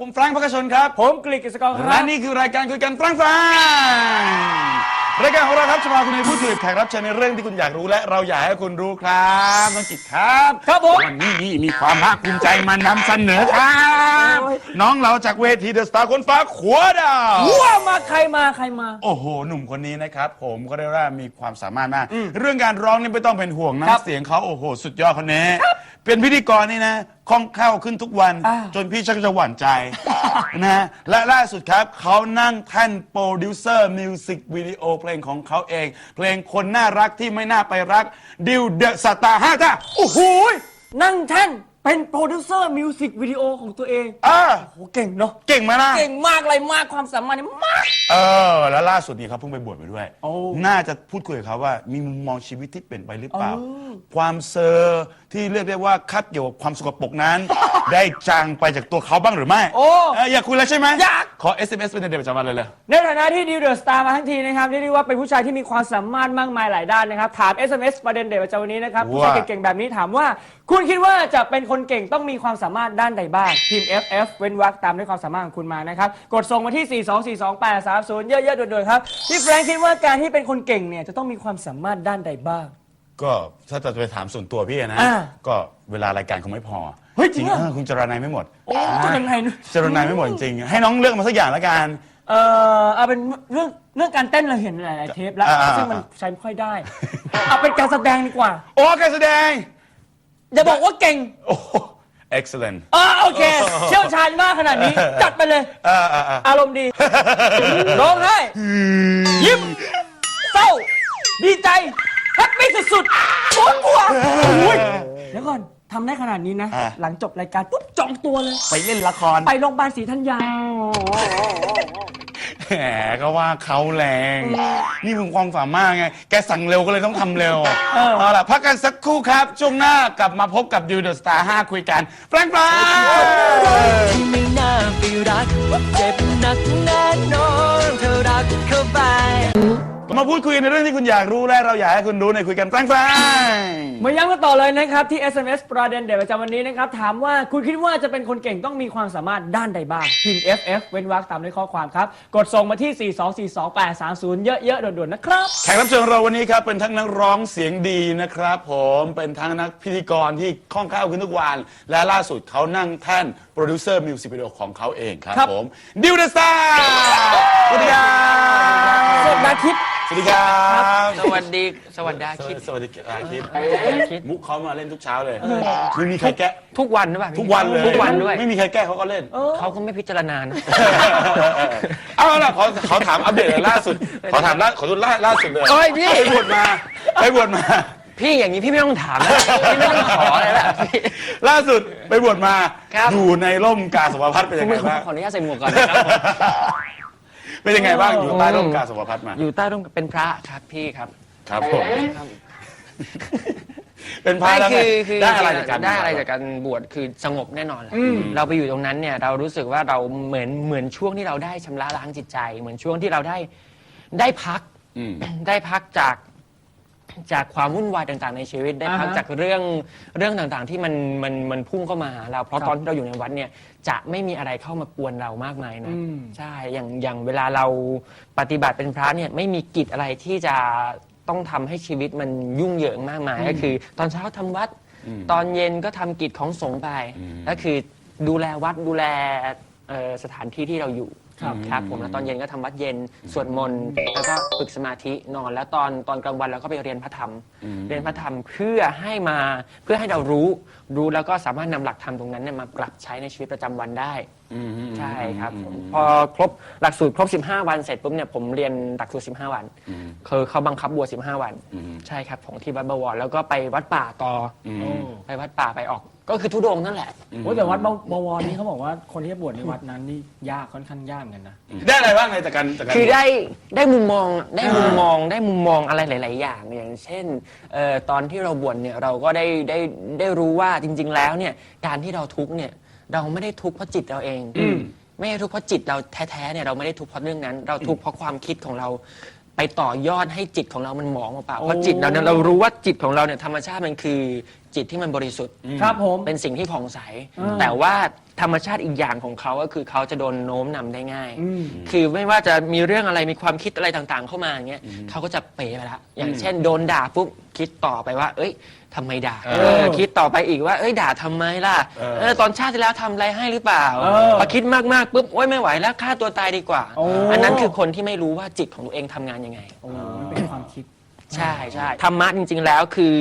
ผมแฟรงค์พักชนครับ ผมกลิกกิจกรคและรับนี่คือรายการคุยกันแฟรงค์แฟรงค์รายการของเราครับจะพาคุณไปพูดคุยกับแขกรับเชิญในเรื่องที่คุณอยากรู้และเราอยากให้คุณรู้ครับน้องกิตครับครับผม วันนี้นี่มีความภาคภูมิใจมานำเสนอครับโอ้ยน้องเราจากเวทีเดอะสตาร์คนฟ้าขวดาว ว่ามาใครมาใครมา โอ้โห หนุ่มคนนี้นะครับ ผมก็ได้ว่ามีความสามารถมาก เรื่องการร้องนี่ไม่ต้องเป็นห่วงนะครับ เสียงเขาโอ้โห สุดยอดคนนี้ เป็นพิธีกรนี่นะคล่องแคล่วขึ้นทุกวัน อ่า จนพี่ชักจะหวั่นใจนะและล่าสุดครับเขานั่งแท่นโปรดิวเซอร์มิวสิกวิดีโอเพลงของเขาเอง เพลงคนน่ารักที่ไม่น่าไปรัก ดิวเดอะสตาร์ห้าจ้าโอ้โหนั่งแท่น เป็นโปรดิวเซอร์มิวสิกวิดีโอของตัวเองอ่าโอ้เก่งเนาะเก่งไหมล่ะ เก่งมากเลยมากความสามารถนี่มาก เออ แล้วล่าสุดนี้เขาเพิ่งไปบวชมาด้วย โอ้น่าจะพูดคุยกับเขาว่ามีมุมมองชีวิตที่เปลี่ยนไปหรือเปล่าเออความเซอร์ที่เรียกได้ว่าคัดเกี่ยวกับความสกปรกนั้น ได้จางไปจากตัวเขาบ้างหรือไม่โอ้เอยอยากคุยแล้วใช่ไหมอยาก ขอ SMS เป็นเดือนประจำวันเลยเลย ในฐานะที่ดิวเดอะสตาร์มาทั้งทีนะครับเรียกได้ว่าเป็นผู้ชายที่มีความสามารถมากมายหลายด้านนะครับ ถาม SMS ประเด็นเด็ดประจำวันนี้นะครับผู้ชายว่าเก่งๆแบบนี้ถามว่า คุณคิดว่าจะเป็นคนเก่งต้องมีความสามารถด้านใดบ้างพิมพ์ FF เว้นวรรคตามด้วยความสามารถของคุณมานะครับ กดส่งมาที่ 4242830 เยอะๆด่วนๆครับพี่แฟรงค์คิดว่าการที่เป็นคนเก่งเนี่ยจะต้องมีความสามารถด้านใดบ้าง ก็ถ้าจะไปถามส่วนตัวพี่นะ อ่า ก็เวลารายการคงไม่พอ เฮ้ยจริงเหรอเออคุณจรนายไม่หมดโอ้จะเป็นไงนะ จรนายไม่หมดจริงๆให้น้องเลือกมาสักอย่างละกัน เออเอาเป็นเรื่องเรื่องการเต้นเราเห็นหลายๆเทปแล้วอ่าๆๆซึ่งมันใช้ไม่ค่อยได้ เอาเป็นการแสดงดีกว่า โอ้การแสดงอย่าบอกว่าเก่งโอ้ excellent อ่าโอเค เชี่ยวชาญมากขนาดนี้ จัดไปเลย เออเออเอออารมณ์ดี ร้องไห้ยิ้มเศร้า ดีใจ แฮปปี้สุดๆกลัวก ทำได้ขนาดนี้นะ อะหลังจบรายการปุ๊บจองตัวเลย ไปเล่นละครไปโรงพยาบาลศรีธัญญา แหมก็ว่าเขาแรง นี่มึงความสามารถไง แกสั่งเร็วก็เลยต้องทำเร็วเออเอาล่ะ พักกันสักครู่ครับ ช่วงหน้ากลับมาพบกับยูเดอะสตาร์5คุยกันแฟรงค์ฟรางที่ไม่น่าไปรักเจ็บหนักแน่นอนเธอรักเข้าไป มาพูดคุยกันในเรื่องที่คุณอยากรู้และเราอยากให้คุณรู้ในคุยกันแฟรงค์ฟรางมาย้ำกันต่อเลยนะครับที่ SMS ประเด็นเด็ดประจำวันนี้นะครับ ถามว่าคุณคิดว่าจะเป็นคนเก่งต้องมีความสามารถด้านใดบ้างพิมพ์ FF เว้นวรรคตามด้วยข้อความครับ กดส่งมาที่ 4242830 เยอะๆด่วนๆนะครับ แขกรับเชิญของเราวันนี้ครับเป็นทั้งนักร้องเสียงดีนะครับผมเป็นทั้งนักพิธีกรที่คล่องแคล่วขึ้นทุกวันและล่าสุดเขานั่งแท่นโปรดิวเซอร์มิวสิกวิดีโอของเขาเองครับครับ ผมดิวเดอะสตาร์สวัสดีครับสวัสดีคิด สวัสดีครับสวัสดี สวัสดีคิด สวัสดีครับคิดคิดมุกเขามาเล่นทุกเช้าเลยไม่มีใครแก้ทุกวันหรือเปล่าพี่ทุกวันเลยทุกวันด้วยไม่มีใครแก้เขาก็เล่นเขาก็ไม่พิจารณานะเอาล่ะขอขอถามอัปเดตเลยล่าสุด ขอถามล่าขอดูล่าล่าสุดเลยโอ้ยพี่ไปบวชมาไปบวชมา พี่อย่างนี้พี่ไม่ต้องถามแล้วพี่ไม่ต้องขออะไรแล้วพี่ล่าสุดไปบวชมาครับอยู่ในร่มกาสาวพัฒน์เป็นยังไงไม่ขอบ้างขออนุญาตใส่หมวกก่อนนะครับผม เป็นยังไงบ้างอยู่ใต้ร่มกาสาวพัฒน์มา อยู่ใต้ร่มเป็นพระครับพี่ครับครับผมเป็นพระไม่แล้วไงคือคือได้อะไรจากการ ได้อะไรจากการบวชคือสงบแน่นอนแหละเราไปอยู่ตรงนั้นเนี่ยเรารู้สึกว่าเราเหมือนเหมือนช่วงที่เราได้ชำระล้างจิตใจ เหมือนช่วงที่เราได้ได้พัก อืม ได้พักจาก จากความวุ่นวายต่างๆในชีวิตได้พักอ่าฮะจากเรื่องเรื่องต่างๆที่มันมันมันพุ่งเข้ามาหาเรา เพราะครับตอนที่เราอยู่ในวัดเนี่ยจะไม่มีอะไรเข้ามากวนเรามากมายนะอืม ใช่อย่างอย่างเวลาเราปฏิบัติเป็นพระเนี่ยไม่มีกิจอะไรที่จะต้องทำให้ชีวิตมันยุ่งเหยิงมากมายก็คือ ตอนเช้าทำวัด ตอนเย็นก็ทำกิจของสงฆ์ไปก็คือดูแลวัดดูแลเอ่อสถานที่ที่เราอยู่ ครับ ครับผมแล้วตอนเย็นก็ทำวัดเย็นสวดมนต์แล้วก็ฝึกสมาธินอนแล้วตอนตอนกลางวันเราก็ไปเรียนพระธรรม เรียนพระธรรมเพื่อให้มาเพื่อให้เรารู้รู้แล้วก็สามารถนำหลักธรรมตรงนั้นเนี่ยมาปรับใช้ในชีวิตประจำวันได้ใช่ครับผมพอครบหลักสูตรครบ 15 วันเสร็จปุ๊บเนี่ยผมเรียนหลักสูตร 15 วันคือเขาบังคับบวช15 วัน ใช่ครับของที่วัดบวรแล้วก็ไปวัดป่าต่ออไปวัดป่าไปออก ก็คือทุดงค์นั่นแหละ โอ้ยแต่วัดบวรนี่เขาบอกว่าคนที่จะบวชในวัดนั้นนี่ยากค่อนข้างยากเหมือนกันนะ ได้อะไรบ้างในจากการจากการคือได้ได้มุมมองได้มุมมองได้มุมมองอะไรหลาย ๆ อย่างอย่างเช่นเออตอนที่เราบวชเนี่ยเราก็ได้ได้ได้รู้ว่าจริง ๆ แล้วเนี่ยการที่เราทุกข์เนี่ยเราไม่ได้ทุกข์เพราะจิตเราเองไม่ได้ทุกข์เพราะจิตเราแท้ๆเนี่ยเราไม่ได้ทุกข์เพราะเรื่องนั้น เราทุกข์เพราะความคิดของเรา ไปต่อยอดให้จิตของเรามันหมองเปล่าๆเพราะจิตเราเนี่ยเรารู้ว่าจิตของเราเนี่ยธรรมชาติมันคือ จิตที่มันบริสุทธิ์ ครับผม เป็นสิ่งที่ผ่องใสอ่าแต่ว่าธรรมชาติอีกอย่างของเขาก็คือเขาจะโดนโน้มนำได้ง่าย อืมคือไม่ว่าจะมีเรื่องอะไรมีความคิดอะไรต่างๆ เข้ามาอย่างเงี้ยเขาก็จะเป๋ไปละอย่างเช่นโดนด่าปุ๊บคิดต่อไปว่า เอ้ยทำไมด่าเออเออคิดต่อไปอีกว่าเอ้ยด่าทำไมล่ะเออ เออตอนชาติที่แล้วทำอะไรให้หรือเปล่าเออพอคิดมากๆปุ๊บโอ้ยไม่ไหวแล้วฆ่าตัวตายดีกว่าโอ้อันนั้นคือคนที่ไม่รู้ว่าจิตของตัวเองทำงานยังไง โอ้มันเป็นความคิด ใช่ใช่ธรรมะจริง ๆ แล้วคือ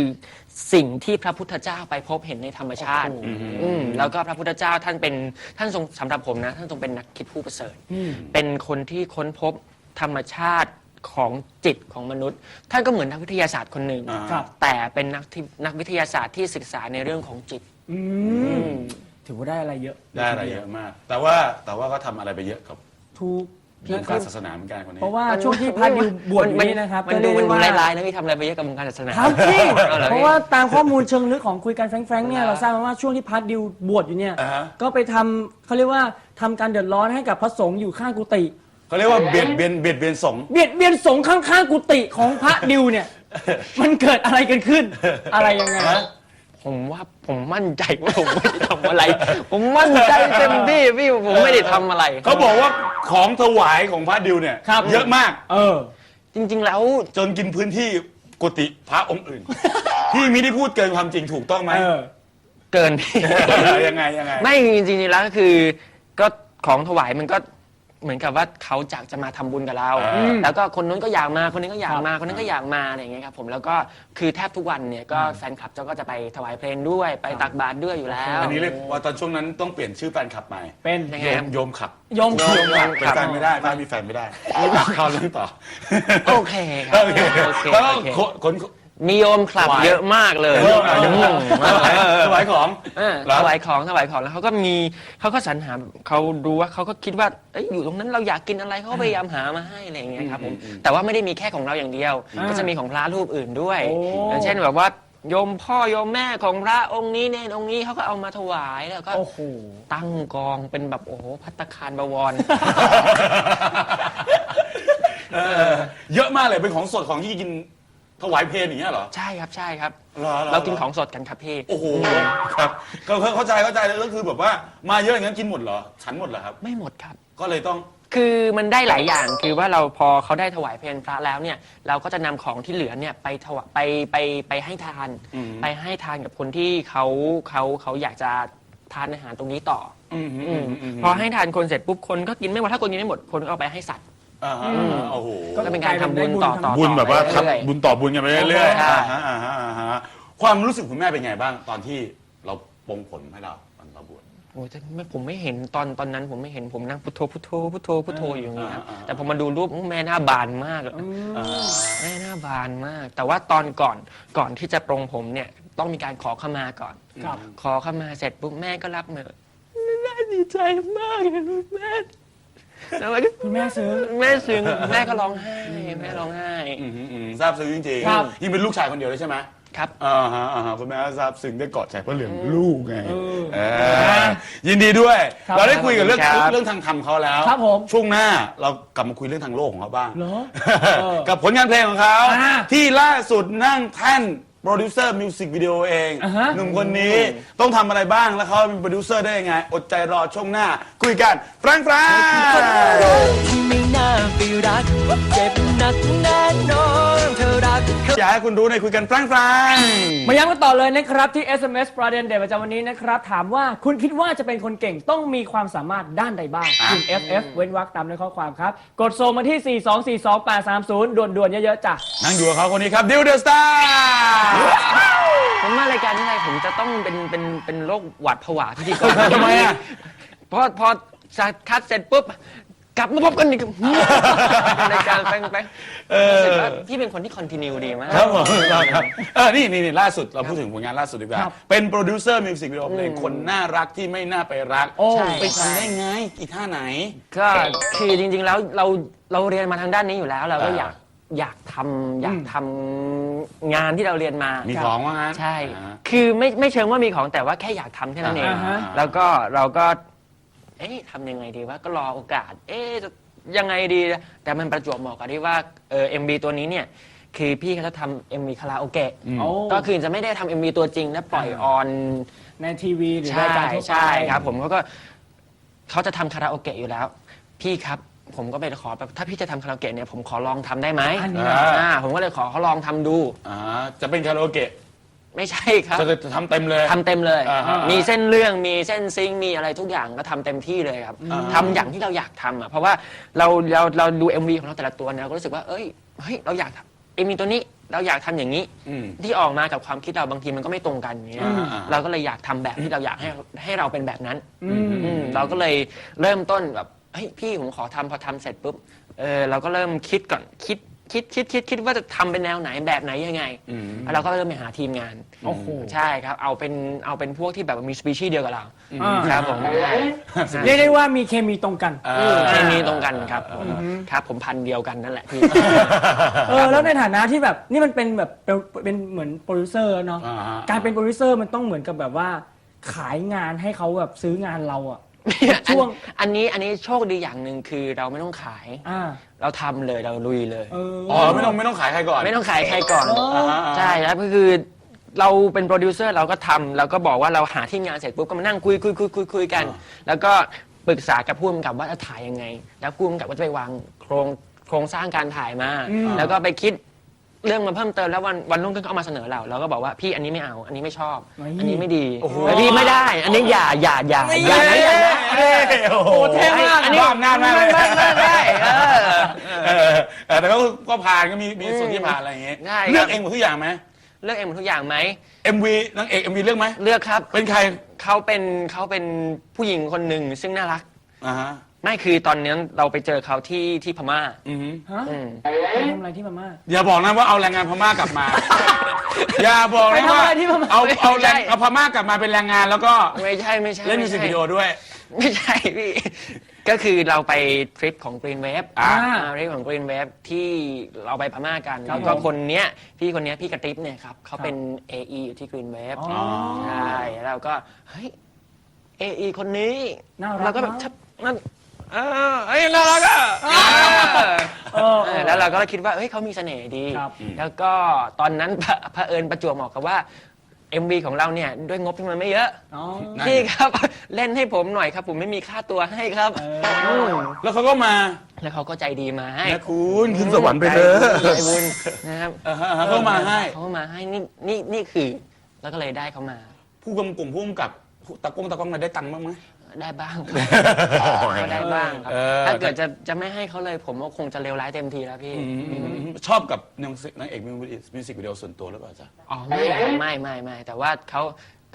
สิ่งที่พระพุทธเจ้าไปพบเห็นในธรรมชาติโอ้โหอืมแล้วก็พระพุทธเจ้าท่านเป็นท่านทรงสำหรับผมนะ ท่านทรงเป็นนักคิดผู้ประเสริฐอืมเป็นคนที่ค้นพบธรรมชาติของจิตของมนุษย์ ท่านก็เหมือนนักวิทยาศาสตร์คนหนึ่งอ่าครับ แต่เป็นนักที่นักวิทยาศาสตร์ที่ศึกษาในเรื่องของจิต อืมถือว่าได้อะไรเยอะได้อะไรเยอะมาก แต่ว่าแต่ว่าก็ทำอะไรไปเยอะกับ ถูก วงการศาสนาเหมือนกันคนนี้ เพราะว่าช่วงที่พัดดิวบวชอยู่นี่นะครับมันก็ดูเรียกมันได้ดูว่าร้ายๆนะพี่ทำอะไรไปเยอะกับวงการศาสนาครับจริงอหอเพพี่ราะว่าตามข้อมูลเชิงลึกของคุยกันแฟรงๆเนี่ยเราทราบมาว่าช่วงที่พัดดิวบวชอยู่เนี่ย อ่าฮะ ก็ไปทำเขาเรียกว่าทำการเดือดร้อนให้กับพระสงฆ์อยู่ข้างกุฏิเขาเรียกว่าเบียดเบียนเบียดเบียนสงฆ์เบียดเบียนสงฆ์ข้างๆกุฏิของพระดิวเนี่ย มันเกิดอะไรกันขึ้น อะไรยังไง ผมว่าผมมั่นใจว่าผมไม่ได้ทำอะไร ผมมั่นใจเต็มที่พี่ผมไม่ได้ทำอะไร เขาบอกว่าของถวายของพระดิวเนี่ยครับ เยอะมาก เออ จริง ๆ แล้วจนกินพื้นที่กุฏิพระองค์อื่น ที่มิได้พูดเกินความจริงถูกต้องไหมเออ เกินพี่ ยังไงยังไง ไม่จริงๆแล้วก็คือ ก็ของถวายมันก็ เหมือนกับว่าเขาจากจะมาทำบุญกับเราอืมแล้วก็คนนู้นก็อยากมาคนนี้ก็อยากมาครับคนนั้นก็อยากมาอะไรอย่างเงี้ยครับผมแล้วก็คือแทบทุกวันเนี่ยก็แฟนคลับเจ้าก็จะไปถวายเพลงด้วยไปตักบาตรด้วยอยู่แล้ว อันนี้เรียกว่าตอนช่วงนั้นต้องเปลี่ยนชื่อแฟนคลับใหม่เป็นยังโยไงมโยมขับโยมโยขุมดเป็นแฟนไม่ได้ป้ามีแฟนไม่ได้เข้าเรื่องต่อโอเคครับโอเคโอเคแล้วโอเคคนคน มีโยมคลับถวาย เยอะมากเลยเยอะมากเยอะมากอืมถวายของ เออเหรอ ถวายของถวายของแล้วเขาก็มีเขาก็สรรหาเขาดูว่าเขาก็คิดว่าเอ้ยอยู่ตรงนั้นเราอยากกินอะไรเขาก็พยายามหามาให้อะไรอย่างเงี้ยครับผมแต่ว่าไม่ได้มีแค่ของเราอย่างเดียวอ่าก็จะมีของพระรูปอื่นด้วยโอ้ อย่างเช่นแบบว่าโยมพ่อโยมแม่ของพระองค์นี้เนนองค์นี้เขาก็เอามาถวายแล้วก็ โอ้โห ตั้งกองเป็นแบบโอ้โหพัตตาคารบวรเออเยอะมากเลยเป็นของสดของที่กิน ถวายเพลงอย่างเงี้ยเหรอ ใช่ครับใช่ครับหรอหรอ เรากินของสดกันครับพี่ โอ้โหครับก็เข้าใจเข้าใจแล้วก็คือแบบว่ามาเยอะอย่างนั้นกินหมดเหรอฉันหมดเหรอครับ ไม่หมดครับ ก็เลยต้อง คือมันได้หลายอย่างคือว่าเราพอเขาได้ถวายเพลพระแล้วเนี่ยเราก็จะนำของที่เหลือเนี่ยไปถวายไปไปไปให้ทาน อืม ไปให้ทานกับคนที่เขาเขาเขาอยากจะทานอาหารตรงนี้ต่ออืมออืมอืมพอให้ทานคนเสร็จปุ๊บคนก็กินไม่หมดถ้าคนกินไม่หมดคนก็เอาไปให้สัตว์ อ่าฮะโอ้โหก็เป็นการทำบุญต่อต่อบุญแบบว่าต่อไปเรื่อยทำบุญต่อบุญกันไปเรื่อยๆใช่ อ่าฮะอ่าฮะอ่าฮะความรู้สึกคุณแม่เป็นไงบ้าง ตอนที่เราปรงผลให้เราตอนเราบวช โอ้ยแต่ไม่ผมไม่เห็นตอนตอนนั้นผมไม่เห็นผมนั่งพุทโธพุทโธพุทโธพุทโธอยู่อย่างนี้ครับอ่าอ่า แต่พอมาดูรูปแม่หน้าบานมากอ่าแม่หน้าบานมาก แต่ว่าตอนก่อนก่อนที่จะปรงผมเนี่ยต้องมีการขอขมาก่อน ครับ ขอขมาเสร็จปุ๊บแม่ก็รับมือแม่ดีใจมากเลยลูกแม่ แล้วมันก็คุณแม่ซื้อแม่ซึ้งแม่ก็ร้องไห้แม่ร้องไห้อืมอืมอืมทราบซึ้งจริงครับ ๆยิ่งเป็นลูกชายคนเดียวเลยใช่ไหมครับ อ่าฮะอ่าฮะคุณแม่ก็ทราบซึ้งได้กอดใจเพราะเหลืองลูกไงเออเออยินดีด้วย ครับเราได้คุยกับเรื่องครับ เรื่องทางธรรมเขาแล้วครับผมช่วงหน้าเรากลับมาคุยเรื่องทางโลกของเขาบ้างเหรอเออกับผลงานเพลงของเขาอ่า ที่ล่าสุดนั่งแท่น โปรดิวเซอร์มิวสิกวิดีโอเองอ่าฮะ หนุ่มคนนี้ต้องทำอะไรบ้างแล้วเขาเป็นโปรดิวเซอร์ได้ยังไง อดใจรอช่วงหน้า คุยกันแฟรงค์แฟรงค์ที่ไม่น่าไปรัก เจ็บหนักแน่นอนเธอรักเขา อยากให้คุณรู้ในคุยกันแฟรงค์แฟรงค์มาย้ำกันต่อเลยนะครับที่ SMS ประเด็นเด็ดประจำวันนี้นะครับ ถามว่าคุณคิดว่าจะเป็นคนเก่งต้องมีความสามารถด้านใดบ้างคุณ FF เว้นวรรคตามด้วยข้อความครับ กดส่งมาที่ 4242830 ด่วนๆ เยอะๆจ้ะ นั่งอยู่กับเขาคนนี้ครับ ดิวเดอะสตาร์ผมมารายการนี้ไรผมจะต้องเป็นเป็นเป็นโรคหวัดผวาพิธีกรทำไมอะพอพอจะคัดเสร็จปุ๊บ กลับมาพบกันอีกรายการแป้งแป้งรู้สึกว่าพี่เป็นคนที่คอนติเนียดีมาก ครับผมครับเออนี่นี่นี่ล่าสุดเราพูดถึงผลงานล่าสุดดีกว่าครับเป็นโปรดิวเซอร์มิวสิกวิดีโอเพลงคนน่ารักที่ไม่น่าไปรัก โอ้ใช่ ไปทำได้ไง อีท่าไหน ก็คือจริงๆแล้วเราเราเรียนมาทางด้านนี้อยู่แล้วเราก็อ่าอยาก อยากทำอยากทำงานที่เราเรียนมามีมีของว่างั้นใช่ อ่า คือไม่ไม่เชิงว่ามีของแต่ว่าแค่อยากทำแค่นั้นเอง อ่าฮะ แล้วก็เราก็ เอ๊ะทำยังไงดีว่าก็รอโอกาส เอ๊ะจะยังไงดี แต่มันประจวบเหมาะกับที่ว่าเออเอ็มบีตัวนี้เนี่ย คือพี่เขาจะทำเอ็มวีคาราโอเกะโอ้ก็คือจะไม่ได้ทำเอ็มวีตัวจริง และปล่อยออน ในทีวีหรือใช่รายการทั่วไป ใช่ครับผมเขาก็เขาจะทำคาราโอเกะอยู่แล้ว พี่ครับ ผมก็ไปขอแบบถ้าพี่จะทำคาราโอเกะเนี่ยผมขอลองทำได้ไหมอันนี้อ่าอ่าผมก็เลยขอเขาลองทำดู อ่าจะเป็นคาราโอเกะไม่ใช่ครับจะจะทำเต็มเลย ทำเต็มเลย อ่าฮะ มีเส้นเรื่องมีเส้นซิงค์มีอะไรทุกอย่างก็ทำเต็มที่เลยครับอ่าทำอย่างที่เราอยากทำอะเพราะว่าเราเราเราดู MV ของเราแต่ละตัวเนี่ยเราก็รู้สึกว่าเอ้ยเฮ้ยเราอยากทำเอ็มวีตัวนี้เราอยากทำอย่างนี้ อืม ที่ออกมากับความคิดเราบางทีมันก็ไม่ตรงกันอย่างเงี้ยอ่าอ่าเราก็เลยอยากทำแบบที่เราอยากให้ให้เราเป็นแบบนั้นอืม อืมเราก็เลยเริ่มต้นแบบ เฮ้ยพี่ผมขอทำพอทำเสร็จปุ๊บเออเราก็เริ่มคิดก่อนคิดคิดคิดคิดคิดว่าจะทำเป็นแนวไหนแบบไหนยังไงอืมแล้วเราก็เริ่มไปหาทีมงาน โอ้โห ใช่ครับ เอาเป็นเอาเป็นพวกที่แบบมีสปีชีส์เดียวกับเราอ่า ครับผมเรียกได้ว่ามีเคมีตรงกันอ่าอืมเคมีตรงกันครับผมครับผมพันธุ์เดียวกันนั่นแหละพี่ เออแล้วในฐานะที่แบบนี่มันเป็นแบบเป็นเป็นเหมือนโปรดิวเซอร์เนาะอ่าฮะ การเป็นโปรดิวเซอร์มันต้องเหมือนกับแบบว่า ขายงานให้เขาแบบซื้องานเราอะ ช่วงอันอันนี้อันนี้โชคดีอย่างหนึ่งคือเราไม่ต้องขาย อ่า เราทำเลยเราลุยเลยเออ อ๋อไม่ต้องไม่ต้องขายใครก่อนไม่ต้องขายใครก่อนอ่าฮะอ่าฮะใช่ครับก็คือเราเป็นโปรดิวเซอร์เราก็ทำเราก็บอกว่าเราหาที่งานเสร็จปุ๊บก็มานั่งคุยคุยคุยคุยคุยกัน แล้วก็ปรึกษากับผู้กำกับว่าจะถ่ายยังไง แล้วผู้กำกับก็จะไปวางโครงโครงสร้างการถ่ายมา แล้วก็ไปคิดเรื่องมาเพิ่มเติมแล้ววันวันรุ่งขึ้นก็เอามาเสนอเราเราก็บอกว่าพี่อันนี้ไม่เอา อันนี้ไม่ชอบ อันนี้ไม่ดีโอ้โหเฮ้ยพี่ไม่ได้ อันนี้อย่าอย่าอย่าอย่านะอย่านะ เอ้ยโอ้โหเท่มากอันนี้อำนาจมากเลยไม่ไม่ไม่เออเออเออแต่ก็ก็ผ่านก็มีมีส่วนที่ผ่านอะไรอย่างเงี้ยใช่ครับ เลือกเองหมดทุกอย่างไหม เลือกเองหมดทุกอย่างไหม MV นางเอก MV เลือกไหม เลือกครับเป็นใครเขาเป็นเขาเป็นผู้หญิงคนหนึ่งซึ่งน่ารัก อ่าฮะไม่คือตอนนั้นเราไปเจอเขาที่ที่พม่าอือฮึฮะอืมไปทำอะไรที่พม่า อย่าบอกนะว่าเอาแรงงานพม่ากลับมา อย่าบอกไปนะทำว่าอะไรที่พม่า เอาเอาแรงไม่ใช่เอาพม่ากลับมาเป็นแรงงานแล้วก็ไม่ใช่ไม่ใช่เล่นมิวสิกวิดีโอด้วย ไม่ใช่พี่ ก็คือเราไปทริปของ Green Wave อ่าทริปของ Green Wave ที่เราไปพม่ากันครับแล้วก็ผมคนเนี้ยพี่คนเนี้ยพี่กระติบเนี่ยครับเขาเป็น AE อยู่ที่ Green Wave อ๋อใช่แล้วเราก็เฮ้ย AE คนนี้น่ารักเราก็แบบมากชับนั่นเออเฮ้ยน่ารักอะเออ เออ เออแล้วเราก็คิดว่าเฮ้ยเขามีเสน่ห์ดี ครับแล้วก็ตอนนั้นเผเผอิญประจวบเหมาะกับว่า MV ของเราเนี่ยด้วยงบที่มันไม่เยอะอ๋อนั่นพี่ครับ เล่นให้ผมหน่อยครับ ผมไม่มีค่าตัวให้ครับเออ มแล้วเขาก็มาแล้วเขาก็ใจดีมาให้นะคุณขึ้นสวรรค์ไปเถอะใจบุญนะครับอ่าฮะอ่าฮะเขามาให้เขามาให้นี่นี่นี่คือ แล้วก็เลยได้เขามา ผู้กำกับผู้กำกับตากล้องตากล้องอะไรได้ตังค์บ้างไหม ได้บ้างครับก็ได้บ้างครับ เออ ถ้าเกิดจะจะไม่ให้เขาเลยผมก็คงจะเลวร้ายเต็มทีแล้วพี่ ชอบกับนางนางเอกมิวสิกวิดีโอส่วนตัวหรือเปล่าจ๊ะ อ๋อไม่ไม่ไม่ไม่ แต่ว่าเขา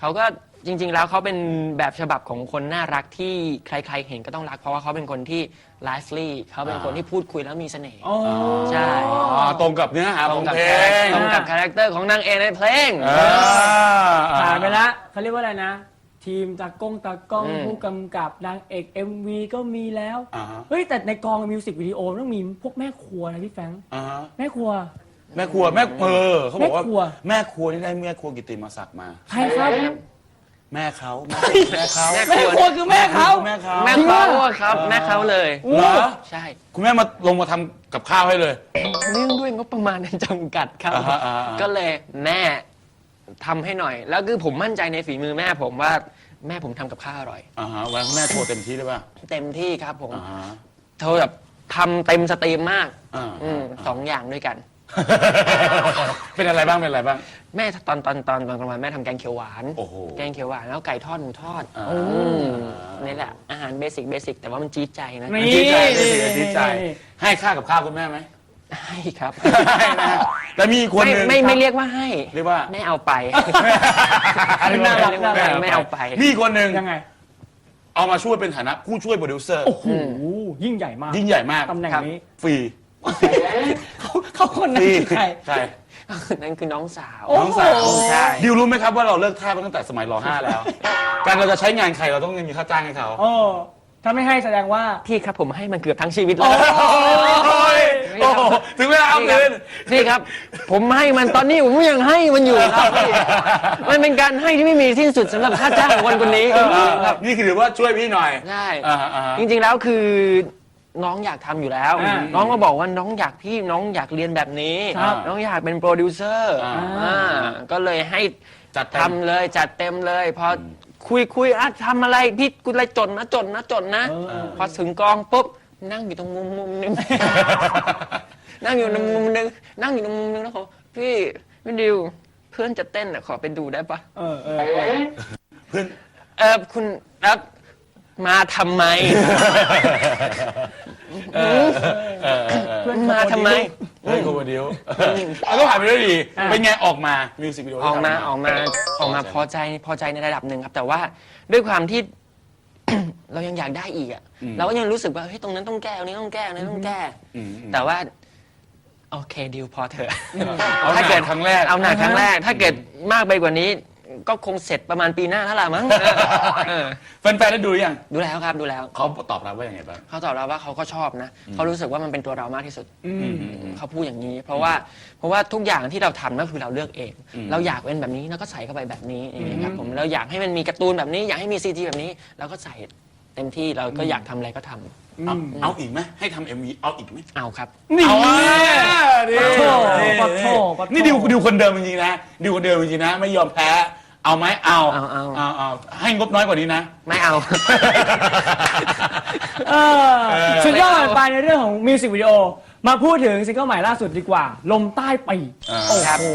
เขาก็จริง ๆ แล้วเขาเป็นแบบฉบับของคนน่ารักที่ใคร ๆ เห็นก็ต้องรัก เพราะว่าเขาเป็นคนที่ไลฟ์ลี่เขาเป็นคนที่พูดคุยแล้วมีเสน่ห์โอ้ใช่อ๋อตรงกับเนื้อหาตขรองงกับเพลคาแรคงตรงกับคาแรคเตอร์ของนางเอกในเพลง อ่า ผ่านไปละเขาเรียกว่าอะไรนะ ทีมตากล้องตากล้องอืม ผู้กำกับนางเอก MV ก็มีแล้ว อ่าฮะเฮ้ย แต่ในกองมิวสิกวิดีโอมันต้องมีพวกแม่ครัวนะพี่แฟรงค์อ่าฮะแม่ครัว แม่ครัวแม่เออเขาบอกว่าแม่ครัว แม่ครัวนี่ได้แม่ครัวกิตติมาศักดิ์มา ใครครับ แม่เขาแม่แม่เขาแม่แม่ครัวคือแม่เขา แม่เขาแม่เขาอะครับ แม่เขาเลย เหรอใช่คุณแม่มาลงมาทำกับข้าวให้เลย เนื่องด้วยงบประมาณในจำกัดครับ อ่าฮะอ่าฮะ ก็เลยแม่ ทำให้หน่อย แล้วคือผมมั่นใจในฝีมือแม่ผมว่าแม่ผมทำกับข้าวอร่อย อ่าฮะวันแม่โทรเต็มที่เลยป่ะเต็มที่ครับผม อ่าฮะ เธอแบบทำเต็มสตรีมมากอ่า อืมสองอย่างด้วยกัน เป็นอะไรบ้างเป็นอะไรบ้าง แม่ตอนตอนตอนตอนกลางวันแม่ทำแกงเขียวหวานโอ้โหแกงเขียวหวานแล้วไก่ทอดหมูทอดอ่าอืมนี่แหละอาหารเบสิกเบสิกแต่ว่ามันจี๊ดใจนะ นี่ ดีใจดีใจให้ค่ากับข้าวคุณแม่ไหม ให้ครับให้นะแต่มีอีกคนไม่หนึ่งไม่ไม่เรียกว่าให้เรียกว่า ไม่เอาไปอันนี้น่ารักไม่เอาไปไม่เอาไป มีอีกคนหนึ่งยังไง เอามาช่วยเป็นฐานะผู้ช่วยโปรดิวเซอร์ โอ้โหยิ่งใหญ่มากยิ่งใหญ่มากตำแหน่งนี้ฟรีเขาเขาคนนั้นคือใคร ใช่นั่นคือน้องสาวโอ้น้องสาวใช่ ดิวรู้ไหมครับว่าเราเลิกท่าสมาตั้งแต่สมัยร .5 แล้ว การเราจะใช้งานใครเราต้องมีค่าจ้างให้เขาโอ้ ถ้าไม่ให้แสดงว่า พี่ครับผมให้มันเกือบทั้งชีวิตเลยโอ้ยโอ้โหถึงเวลาเอาคืนพี่ครับ ผมให้มันตอนนี้ผมยังให้มันอยู่ครับพี่มันเป็นการให้ที่ไม่มีสิ้นสุดสำหรับค่าจ้างของคนคนนี้ครับนี่คือถือว่าช่วยพี่หน่อย ใช่อ่าอ่าจริงๆแล้วคือน้องอยากทำอยู่แล้ว อ่าน้องก็บอกว่าน้องอยากพี่น้องอยากเรียนแบบนี้ ครับน้องอยากเป็นโปรดิวเซอร์อ่า อ่าก็เลยให้จัดเต็ม ทำเลยจัดเต็มเลยพออ คุยคุยอะทำอะไรพี่กูอะไรจดนะจดนะจดนะพอถึงกองปุ๊บนั่งอยู่ตรงมุมมุมหนึง นั่งอยู่ตรงมุมหนึงนั่งอยู่ตรงมุมหนึงแล้วเขาพี่พี่ดิวเพื่อนจะเต้นอะขอไปดูได้ปะเออเออเออเพื่อนเออคุณแล้วมาทำไมเพื่อ นมาทำไม เฮ้ยโคบดิวแล้วก็ผ่านไปด้วยดี เป็นไงออกมามิวสิกวิดีโอออกมาออกมาออกมาพอใจพอใจในระดับหนึ่งครับ แต่ว่าด้วยความที่ เรายังอยากได้อีกอะเราก็ยังรู้สึกว่าเฮ้ยตรงนั้นต้องแก้ตรงนี้ต้องแก้ตรงนี้ต้องแก้ แต่ว่า โอเคดิวพอเถอะ เอาหนักครั้งแรก เอาหนักครั้งแรก ถ้าเกิดมากไปกว่านี้ ก็คงเสร็จประมาณปีหน้าแล้วล่ะมั้งเออแฟนๆได้ดูยังดูแล้วครับดูแล้วเขาตอบรับว่ายังไงบ้าง เขาตอบรับว่าเขาก็ชอบนะเขารู้สึกว่ามันเป็นตัวเรามากที่สุดเขาพูดอย่างนี้ เพราะว่าเพราะว่าทุกอย่างที่เราทำก็คือเราเลือกเอง เราอยากเป็นแบบนี้เราก็ใส่เข้าไปแบบนี้อย่างนี้ครับผมเราอยากให้มันมีการ์ตูนแบบนี้ อยากให้มีซีจีแบบนี้เราก็ใส่เต็มที่เราก็อยากทำอะไรก็ทำเอาเอาอีกไหมให้ทำเอ็มวีเอาอีกไหมเอาครับ นี่เอาอะดิปะโถปะโถปะโถ นี่ดิวดิวคนเดิมจริงๆนะดิวคนเดิมจริงๆนะ ไม่ยอมแพ้ เอาไหมเอาเอาเอาเอา เอาให้งบน้อยกว่านี้นะ ไม่เอา เออสุดยอดไปในเรื่องของมิวสิกวิดีโอ มาพูดถึงซิงเกิลใหม่ล่าสุดดีกว่า ลมใต้ปีกอ่าโอ้ครับโห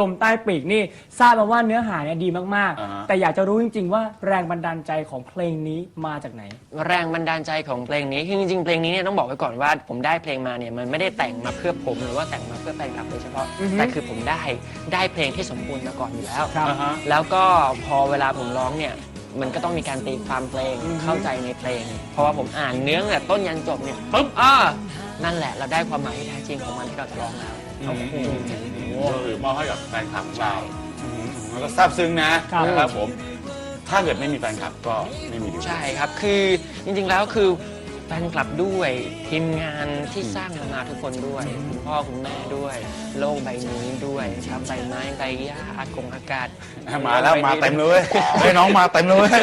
ลมใต้ปีกนี่ทราบมาว่าเนื้อหาเนี่ยดีมากอ่าฮะ ๆ แต่อยากจะรู้จริง ๆ ว่าแรงบันดาลใจของเพลงนี้มาจากไหน แรงบันดาลใจของเพลงนี้คือจริงๆ เพลงนี้เนี่ยต้องบอกไว้ก่อนว่าผมได้เพลงมาเนี่ยมันไม่ได้แต่งมาเพื่อผมหรือว่าแต่งมาเพื่อแฟนคลับโดยเฉพาะ อือฮึแต่คือผมได้ได้เพลงที่สมบูรณ์มาก่อนอยู่แล้ว ครับ อ่าฮะ แล้วก็พอเวลาผมร้องเนี่ยมันก็ต้องมีการตีความเพลงเข้าใจในเพลง เพราะว่าผมอ่านเนื้อตั้งแต่ต้นยันจบเนี่ยปุ๊บอ่า นั่นแหละเราได้ความหมายที่แท้จริงของมันที่เราจะร้องแล้ว โอ้โหคือมอบให้กับแฟนคลับเราอืมแล้วก็ซาบซึ้งนะครับ นะครับผม ถ้าเกิดไม่มีแฟนคลับก็ไม่มีดิว ใช่ครับ คือจริงๆแล้วคือ แฟนคลับด้วยทีมงานที่สร้างมามาทุกคนด้วยคุณพ่อคุณแม่ด้วย โลกใบนี้ด้วยครับใบไม้ใบหญ้าอากงอากาศมาแล้วมาเต็มเลยเว้ยเฮ้ยน้องมาเต็มเลยเว้ย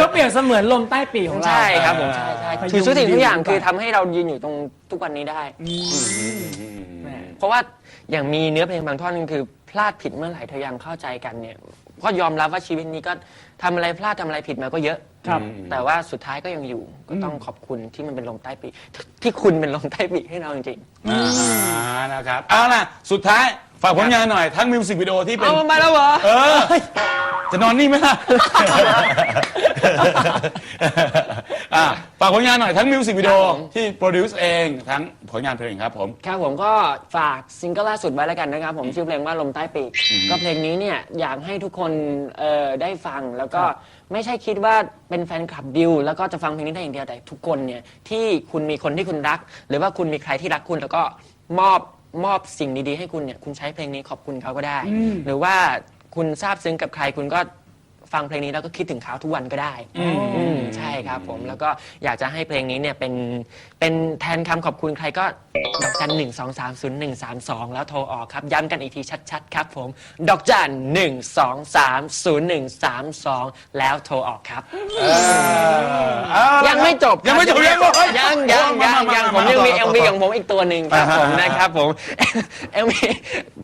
ก็เปรียบเสมือนลมใต้ปีกของเรา ใช่ครับผมใช่ใช่พยุงคือทุกสิ่งทุกอย่างดีกว่าคือทำให้เรายืนอยู่ตรงทุกวันนี้ได้แหมเพราะว่าอย่างมีเนื้อเพลงบางท่อนคือพลาดผิดเมื่อไหร่เธอยังเข้าใจกันเนี่ยก็ยอมรับว่าชีวิตนี้ก็ทำอะไรพลาดทำอะไรผิดมาก็เยอะ ครับ แต่ว่าสุดท้ายก็ยังอยู่ก็ต้องขอบคุณที่มันเป็นลมใต้ปีกที่คุณเป็นลมใต้ปีกให้เราจริงอ่านะครับเอาล่ะ สุดท้าย ฝากผลงานหน่อยทั้งมิวสิกวิดีโอที่ๆเป็น เอามาแล้วเหรอ เออ จะนอนนี่ไหมล่ะ อะฝากผลงานหน่อยทั้งมิวสิกวิดีโอครับผม ที่โปรดิวซ์เองทั้งผลงานเพลงครับผม ครับผมก็ฝากซิงเกิลล่าสุดไว้แล้วกันนะครับผมชื่อเพลงว่าลมใต้ปีกก็เพลงนี้เนี่ยอยากให้ทุกคนเอ่อได้ฟังแล้วก็ไม่ใช่คิดว่าเป็นแฟนคลับดิวแล้วก็จะฟังเพลงนี้ได้อย่างเดียวแต่ทุกคนเนี่ยที่คุณมีคนที่คุณรัก หรือว่าคุณมีใครที่รักคุณแล้วก็มอบ มอบสิ่งดีๆให้คุณเนี่ยคุณใช้เพลงนี้ขอบคุณเขาก็ได้ หรือว่าคุณซาบซึ้งกับใครคุณก็ ฟังเพลงนี้แล้วก็คิดถึงเขาทุกวันก็ได้อืมใช่ครับผมแล้วก็อยากจะให้เพลงนี้เนี่ยเป็นเป็นแทนคำขอบคุณใครก็ดอกจันหนึ่งสองสามศูนย์หนึ่งสามสองแล้วโทรออกครับ ย้ำกันอีกทีชัดๆ ครับผมดอกจันหนึ่งสองสามศูนย์หนึ่งสามสองแล้วโทรออกครับ ยังไม่จบครับยังไม่จบยังไม่จบยังยังยังยังผมยังมี MV ของผมอีกตัวหนึ่งครับผมอ่าฮะนะครับผม MV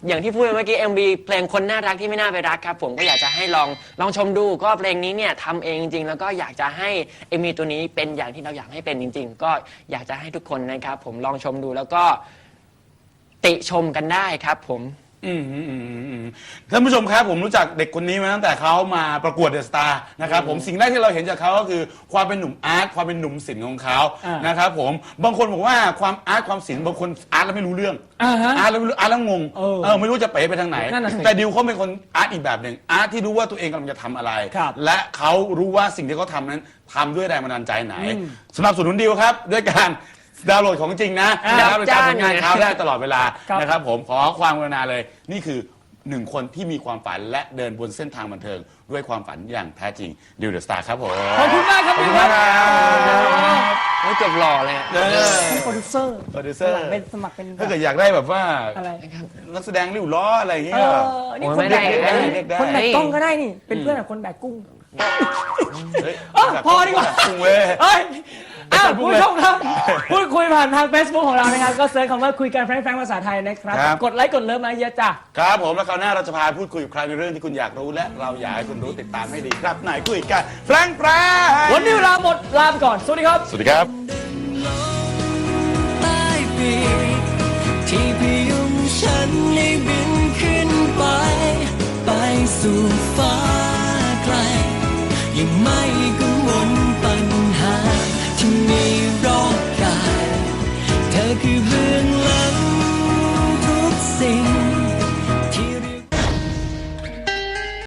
อย่างที่พูดไปเมื่อกี้ MV เพลงคนน่ารักที่ไม่น่าไปรักครับ ผมก็อยากจะให้ลองลองชมดูก็เพลงนี้เนี่ยทำเองจริงๆ แล้วก็อยากจะให้เอมีตัวนี้เป็นอย่างที่เราอยากให้เป็นจริง ๆ ก็อยากจะให้ทุกคนนะครับ ผมลองชมดูแล้วก็ติชมกันได้ครับผม อืมอืมอืมอืมท่านผู้ชมครับผมรู้จักเด็กคนนี้มาตั้งแต่เขามาประกวดเดอะสตาร์นะครับผมสิ่งแรกที่เราเห็นจากเขาก็คือความเป็นหนุ่มอาร์ตความเป็นหนุ่มศิลป์ของเขาอ่านนะครับผมบางคนบอกว่าความอาร์ตความศิลป์บางคนอาร์ตแล้วไม่รู้เรื่องอ่าฮะอาร์ตแล้วไม่รู้อาร์ตแล้วงงเออเออไม่รู้จะเป๋ไปทางไหน นั่นน่ะสิแต่ดิวเขาเป็นคนอาร์ตอีกแบบหนึ่งอาร์ตที่รู้ว่าตัวเองกำลังจะทำอะไร ครับ และเขารู้ว่าสิ่งที่เขาทำนั้นทำด้วยแรงบันดาลใจไหนสนับสนุนดิวครับด้วยการ ดาวน์โหลดของจริงนะอ่าดาวน์โหลดจากผลงานเขาได้ตลอดเวลาครับ นะครับผมขอความกรุณาเลย นี่คือหนึ่งคนที่มีความฝันและเดินบนเส้นทางบันเทิง ด้วยความฝันอย่างแท้จริงดิวเดอะสตาร์ครับผม ขอบคุณมากครับขอบพี่คุณคมารักบครับโอ้ยเกือบหล่อเลยอะเออโปรดิวเซอร์โปรดิวเซอร์ เป็นสมัครเป็นถ้าเกิดอยากได้แบบว่า อะไร นักแสดงริ้วล้ออะไรอย่างเงี้เอย อ นี่โอ้ยคนไม่แบได้กได้เรียกได้ คนแบกกล้องก็ได้นี่ เป็นเพื่อนกับคนแบกกุ้งเฮ้ยเออพอดีกว่ากุ้งเว้ย เอ้ยไอ้อ้าวสัตว์พูคุดณเลยผู้ชมครับพูดคุย ผ่านทาง Facebook ของเรานะครับ ก็เซิร์ชคำว่าคุยกันแฟรงๆภาษาไทยนะครับ ครับ กดไลค์กดเลิฟมาเยอะจ้ะ ครับผมแล้วคราวหน้าเราจะพาพูดคุยกับใครในเรื่องที่คุณอยากรู้และเราอยากให้คุณรู้ติดตามให้ดีครับไหนคุยกันแฟรงค์แฟรงค์วันนี้เวลาหมดลาไปก่อน สวัสดีครับ สวัสดีครับ ใต้ปีกที่พยุงฉันให้บินขึ้นไป ไปสู่ฟ้าไกล ยังไม่